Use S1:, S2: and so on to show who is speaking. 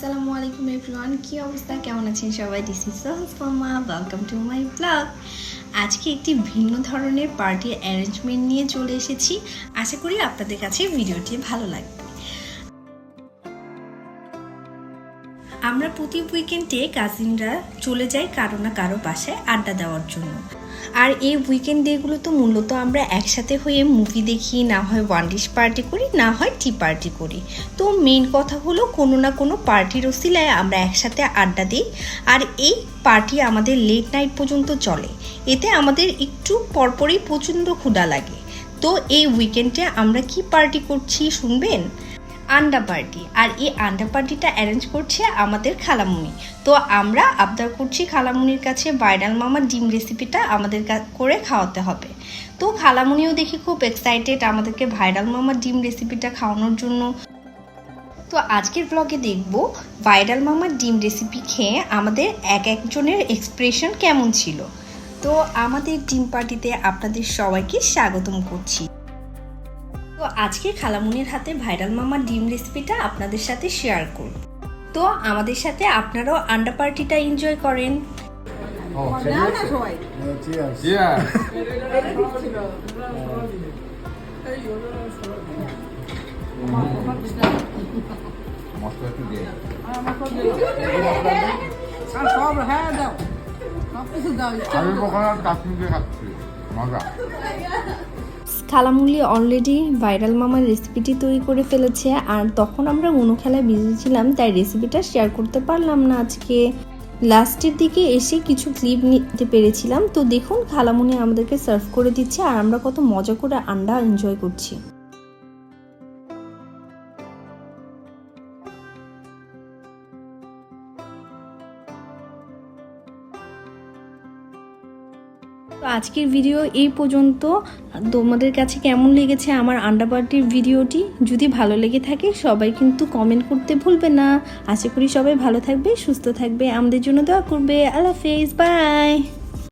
S1: আসসালামু আলাইকুম এভরিওয়ান, কি অবস্থা? কেমন আছেন সবাই? This is Sohasma welcome to my blog আজকে একটি ভিন্ন ধরনের পার্টি অ্যারেঞ্জমেন্ট নিয়ে চলে এসেছি। আশা করি আপনাদের কাছে ভিডিওটি ভালো লাগবে। আমরা প্রতি উইকেন্ডে কাজিনরা চলে যাই কারও না কারও বাসায় আড্ডা দেওয়ার জন্য। আর এই উইকেন্ড ডেগুলো তো মূলত আমরা একসাথে হয়ে মুভি দেখি, না হয় ওয়ান ডিশ পার্টি করি, না হয় টি পার্টি করি। তো মেন কথা হলো কোনো না কোনো পার্টির ওসিলায় আমরা একসাথে আড্ডা দিই। আর এই পার্টি আমাদের লেট নাইট পর্যন্ত চলে। এতে আমাদের একটু পরপরই প্রচণ্ড ক্ষুধা লাগে। তো এই উইকেন্ডে আমরা কি পার্টি করছি, শুনবেন? আন্ডা পার্টি। আর এই আন্ডা পার্টিটা অ্যারেঞ্জ করছে আমাদের খালামুনি। তো আমরা আবদার করছি খালামুনির কাছে ভাইরাল মামার ডিম রেসিপিটা আমাদের করে খাওয়াতে হবে। তো খালামুনিও দেখি খুব এক্সাইটেড আমাদেরকে ভাইরাল মামার ডিম রেসিপিটা খাওয়ানোর জন্য। তো আজকের ব্লগে দেখব ভাইরাল মামার ডিম রেসিপি খেয়ে আমাদের এক একজনের এক্সপ্রেশন কেমন ছিল। তো আমাদের ডিম পার্টিতে আপনাদের সবাইকে স্বাগতম করছি। তো আজকে খালামুনির হাতে ভাইরাল মামার ডিম রেসিপিটা আপনাদের সাথে শেয়ার করব। তো আমাদের সাথে আপনারাও আন্ডা পার্টিটা এনজয় করেন।
S2: হ্যাঁ দাও। সব কিছু দাও ইচ্ছা
S3: আমি কখনো কাশ্মীরে খাচ্ছি। মজা।
S1: খালামুলি অলরেডি ভাইরাল মামার রেসিপিটি তৈরি করে ফেলেছে। আর তখন আমরা মনো খেলায় বিজি ছিলাম, তাই রেসিপিটা শেয়ার করতে পারলাম না আজকে। লাস্টের দিকে এসে কিছু ক্লিপ নিতে পেরেছিলাম। তো দেখুন খালামুনি আমাদেরকে সার্ভ করে দিচ্ছে, আর আমরা কত মজা করে আন্ডা এনজয় করছি। তো আজকের ভিডিও এই পর্যন্ত। তোমাদের কাছে কেমন লেগেছে আমার আন্ডা পার্টির ভিডিওটি যদি ভালো লেগে থাকে, সবাই কিন্তু কমেন্ট করতে ভুলবে না। আশা করি সবাই ভালো থাকবে, সুস্থ থাকবে। আমাদের জন্য দোয়া করবে। আল্লাহ হাফেজ। বাই